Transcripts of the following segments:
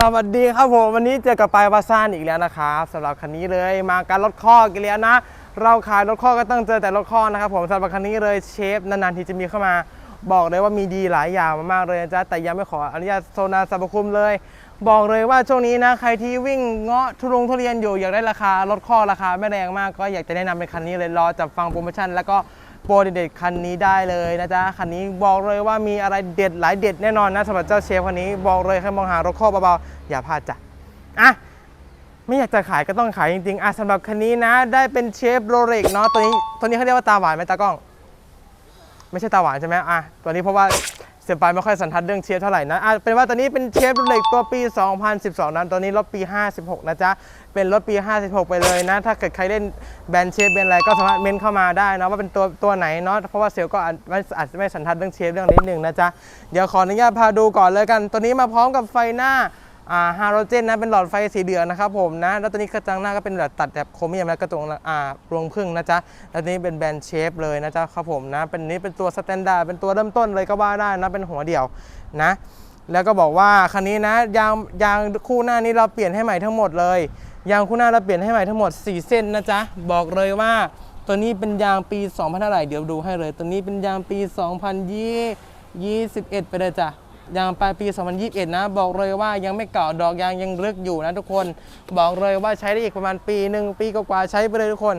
สวัสดีครับผมวันนี้เจอกับปายวาซานอีกแล้วนะครับสำหรับคันนี้เลยมาการลดข้อกันแล้วนะ เราขายรถข้อก็ต้องเจอแต่รถข้อนะครับผมสำหรับคันนี้เลยเชฟนานๆทีจะมีเข้ามาบอกเลยว่ามีดีหลายอย่างมากๆเลยนะจ๊ะแต่ยังไม่ขออนุญาตโซนาสรรพคุณเลย บอกเลยว่าช่วงนี้นะใครที่วิ่งเงาะทุรงทุเรียนอยู่อยากได้ราคาลดข้อราคาไม่แรงมาก ก็อยากจะแนะนำเป็นคันนี้เลยรอจับฟังโปรโมชั่นแล้วก็ โปรเด็ดๆคันนี้ได้เลยนะจ๊ะ คันนี้บอกเลยว่ามีอะไรเด็ดหลายเด็ดแน่นอนนะสำหรับเจ้าเชฟคันนี้บอกเลยใครมองหารถข้อเบาๆอย่าพลาดจ้ะอะไม่อยากจะขายก็ต้องขายจริงๆอะสำหรับคันนี้นะ ได้เป็นเชฟโรเล็กเนาะตัวนี้ตัวนี้เขาเรียกว่าตาหวานไหมตากล้อง ไม่ใช่ตาหวานใช่ไหมอะตัวนี้เพราะว่า เสียปายไม่ค่อยสันทัดเรื่องเชฟเท่าไหร่นะอะเป็นว่าตอนนี้เป็นเชฟโรเล็กตัวปี 2012นั้นตอนนี้รถปี 56 นะจ๊ะ เป็นรถปี 56 ไปเลยนะ ถ้าเกิดใครเล่นแบรนด์เชฟเป็นอะไรก็สามารถเมนเข้ามาได้นะว่าเป็นตัวตัวไหนเนาะ เพราะว่าเซลก็อาจอาจจะไม่สันทัดเรื่องเชฟเรื่องนิดหนึ่งนะจ๊ะ เดี๋ยวขออนุญาตพาดูก่อนเลยกัน ตัวนี้มาพร้อมกับไฟหน้า ฮาโลเจนนะเป็นหลอดไฟสีเหลืองนะครับผมนะแล้วตัวนี้กระจังหน้าก็เป็นแบบตัดแบบโครเมียมแล้วก็ตรงอ่ารวงพึ่งนะจ๊ะแล้วตัวนี้เป็นแบรนด์เชฟเลยนะจ๊ะครับผมนะเป็นนี้เป็นตัวสแตนดาร์ดเป็นตัวเริ่มต้นเลยก็ว่าได้นะเป็นหัวเดี่ยวนะแล้วก็บอกว่าคันนี้นะยางยางคู่หน้านี้เราเปลี่ยนให้ใหม่ทั้งหมดเลยยางคู่หน้าเราเปลี่ยนให้ใหม่ทั้งหมด 4 เส้นนะจ๊ะบอกเลยว่าตัวนี้เป็นยางปี 2000เท่าไหร่เดี๋ยวดูให้เลย ตัวนี้เป็นยางปี 2021 ไปเลยจ้ะ ยางปลายปี 2021 นะ บอกเลยว่ายังไม่เก่าดอกยางยังลึกอยู่นะทุกคน บอกเลยว่าใช้ได้อีกประมาณปีหนึ่งปีกว่าใช้ไปเลยทุกคน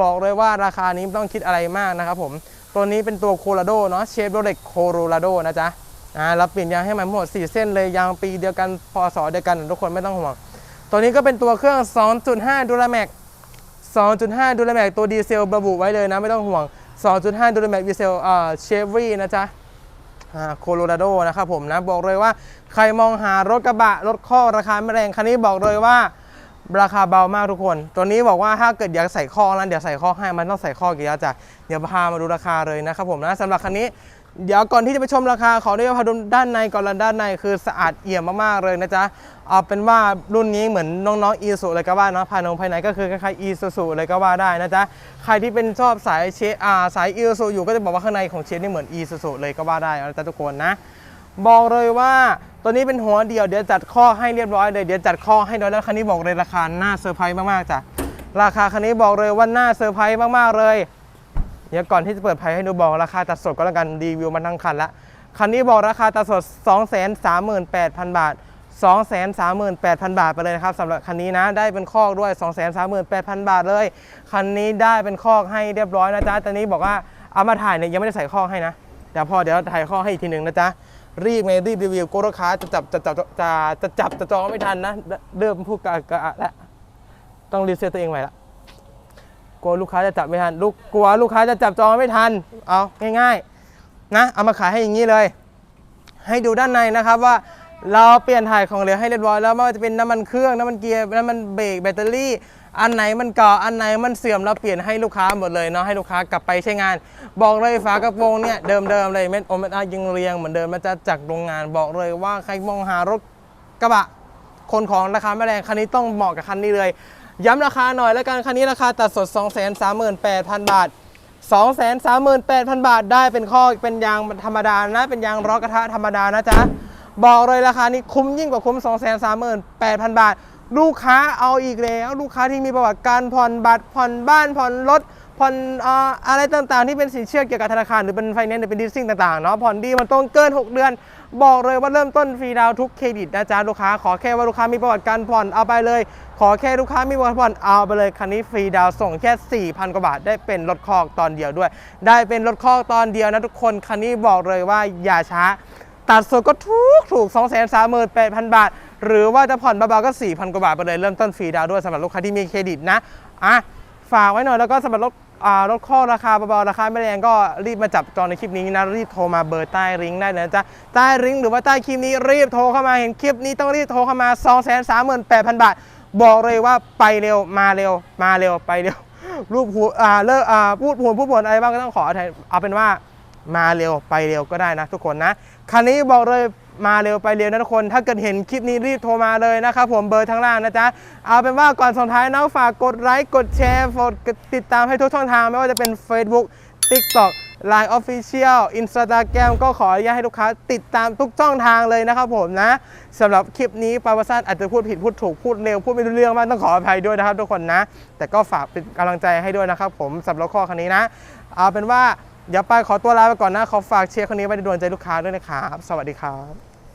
บอกเลยว่าราคานี้ไม่ต้องคิดอะไรมากนะครับผม ตัวนี้เป็นตัวโคโลราโดเนาะเชฟโรเล็กโคโลราโดนะจ๊ะอ่าเราเปลี่ยนยางให้ม่ทั้งหมด 4 เส้นเลยยางปีเดียวกันพศเดียวกันทุกคนไม่ต้องห่วง ตัวนี้ก็เป็นตัวเครื่อง 2.5ดูราแม็ก2.5ดูราแม็กตัวดีเซลระบุไว้เลยนะไม่ต้องห่วง 2.5ดูราแม็กดีเซลอ่าเชฟวีนะจ๊ะ โคโลราโดนะครับผมนะบอกเลยว่าใครมองหารถกระบะ รถข้อราคาไม่แรงคันนี้บอกเลยว่าราคาเบามากทุกคน ตัวนี้บอกว่าถ้าเกิดอยากใส่ข้อนั้นเดี๋ยวใส่ข้อให้มันต้องใส่ข้อกี่ยาจ้ะเดี๋ยวพามาดูราคาเลยนะครับผมนะสำหรับคันนี้ เดี๋ยวก่อนที่จะไปชมราคาขอได้พาดูด้านในก่อนละด้านในคือสะอาดเอี่ยมมากๆเลยนะจ๊ะเอาเป็นว่ารุ่นนี้เหมือนน้องๆอีสุเลยก็ว่าเนาะภายในภายในก็คือคล้ายๆอีซูซูเลยก็ว่าได้นะจ๊ะใครที่เป็นชอบสายเชอาสายอีซูอยู่ก็จะบอกว่าข้างในของเชฟนี่เหมือนอีซูซูเลยก็ว่าได้นะจ๊ะทุกคนนะ บอกเลยว่าตัวนี้เป็นหัวเดียวเดี๋ยวจัดข้อให้เรียบร้อยเลยเดี๋ยวจัดข้อให้ด้วยแล้วคันนี้บอกเลยราคาน่าเซอร์ไพรส์มากๆจ้ะราคาคันนี้บอกเลยว่าน่าเซอร์ไพรส์มากๆเลย เดี๋ยวก่อนที่จะเปิดไพ่ให้ดูบอกราคาตัดสดก็แล้วกันรีวิวมันทั้งคันละคันนี้บอกราคาตัดสด 238,000 บาท 238,000 บาทไปเลยนะครับสำหรับคันนี้นะได้เป็นคอกด้วย 238,000 บาทเลย คันนี้ได้เป็นคอกให้เรียบร้อยนะจ๊ะตอนนี้บอกว่าเอามาถ่ายเนี่ยยังไม่ได้ใส่คอกให้นะเดี๋ยวพอเดี๋ยวถ่ายคอกให้อีกทีหนึ่งนะจ๊ะรีบไงรีบรีวิวกลัวลูกค้าจะจับจะจับจะจะจับจะจองไม่ทันนะเริ่มพูดกะกะแล้วต้องรีเซ็ตตัวเองใหม่ละ กลัวลูกค้าจะจับไม่ทันลูกกลัวลูกค้าจะจับจองไม่ทัน เอาง่ายๆนะเอามาขายให้อย่างนี้เลย ให้ดูด้านในนะครับว่าเราเปลี่ยนถ่ายของเหลวให้เรียบร้อยแล้วไม่ว่าจะเป็นน้ำมันเครื่องน้ำมันเกียร์น้ำมันเบรกแบตเตอรี่ อันไหนมันเก่าอันไหนมันเสื่อมเราเปลี่ยนให้ลูกค้าหมดเลยเนาะให้ลูกค้ากลับไปใช้งาน บอกเลยฝากระโปรงเนี่ยเดิมๆเลยเม็ดโอเมตายังเรียงเหมือนเดิมมันจะจากโรงงานบอกเลยว่าใครมองหารถกระบะคนของราคาไม่แรงคันนี้ต้องเหมาะกับคันนี้เลย ย้ำราคาหน่อยแล้วกันคันนี้ราคาตัดสด 238,000 บาท 238,000 บาทได้เป็นข้อเป็นยางธรรมดานะ เป็นยางร้อกระทะธรรมดานะจ๊ะ บอกเลยราคานี้คุ้มยิ่งกว่าคุ้ม 238,000 บาท ลูกค้าเอาอีกแล้ว ลูกค้าที่มีประวัติการผ่อนบัตรผ่อนบ้านผ่อนรถ ผ่อนอะไรต่างๆ ที่เป็นสินเชื่อเกี่ยวกับธนาคารหรือเป็นไฟแนนซ์หรือเป็นดิสซิ่งต่างๆเนาะผ่อนดีมันต้องเกิน 6 เดือน บอกเลยว่าเริ่มต้นฟรีดาวทุกเครดิตนะจ๊ะลูกค้าขอแค่ว่าลูกค้ามีประวัติการผ่อนเอาไปเลย ขอแค่ลูกค้ามีประวัติผ่อนเอาไปเลยคันนี้ฟรีดาวส่งแค่ 4,000 กว่าบาท ได้เป็นรถคอกตอนเดียวด้วย ได้เป็นรถคอกตอนเดียวนะทุกคนคันนี้บอกเลยว่าอย่าช้าตัดสดก็ถูกถูก 2 3 8 0 0 0 บาท หรือว่าจะผ่อนเบาๆก็ 4,000 กว่าบาทไปเลย เริ่มต้นฟรีดาวด้วยสำหรับลูกค้าที่มีเครดิตนะ อะ ฝากไว้หน่อยแล้วก็สำหรับรถ อ่ารถข้อราคาเบาๆราคาไม่แรงก็รีบมาจับจองในคลิปนี้นะรีบโทรมาเบอร์ใต้ลิงได้เลยนะจ๊ะใต้ลิงหรือว่าใต้คลิปนี้รีบโทรเข้ามาเห็นคลิปนี้ต้องรีบโทรเข้ามา 238,000 บาท บอกเลยว่าไปเร็วมาเร็ว มาเร็วไปเร็วรูปหัวอ่าเลิกอ่าพูดผวนพูดผวนอะไรบ้างก็ต้องขอเอาเป็นว่ามาเร็วไปเร็วก็ได้นะทุกคนนะคันนี้บอกเลย มาเร็วไปเร็วนะทุกคน ถ้าเกิดเห็นคลิปนี้รีบโทรมาเลยนะครับผมเบอร์ทางล่างนะจ๊ะ เอาเป็นว่าก่อนส่งท้ายนะฝากกดไลค์กดแชร์กดติดตามให้ทุกช่องทางไม่ว่าจะเป็น Facebook TikTok Line Official Instagram ก็ขออนุญาตให้ลูกค้าติดตามทุกช่องทางเลยนะครับผมนะสำหรับคลิปนี้ปาวาซันอาจจะพูดผิดพูดถูกพูดเร็วพูดไม่รู้เรื่องมากต้องขออภัยด้วยนะครับทุกคนนะ แต่ก็ฝากเป็นกำลังใจให้ด้วยนะครับผมสำหรับข้อคันนี้นะ เอาเป็นว่าเดี๋ยวไปขอตัวลาไปก่อนนะ ขอฝากเชียร์คนนี้ไว้ในดวงใจลูกค้าด้วยนะครับ สวัสดีครับ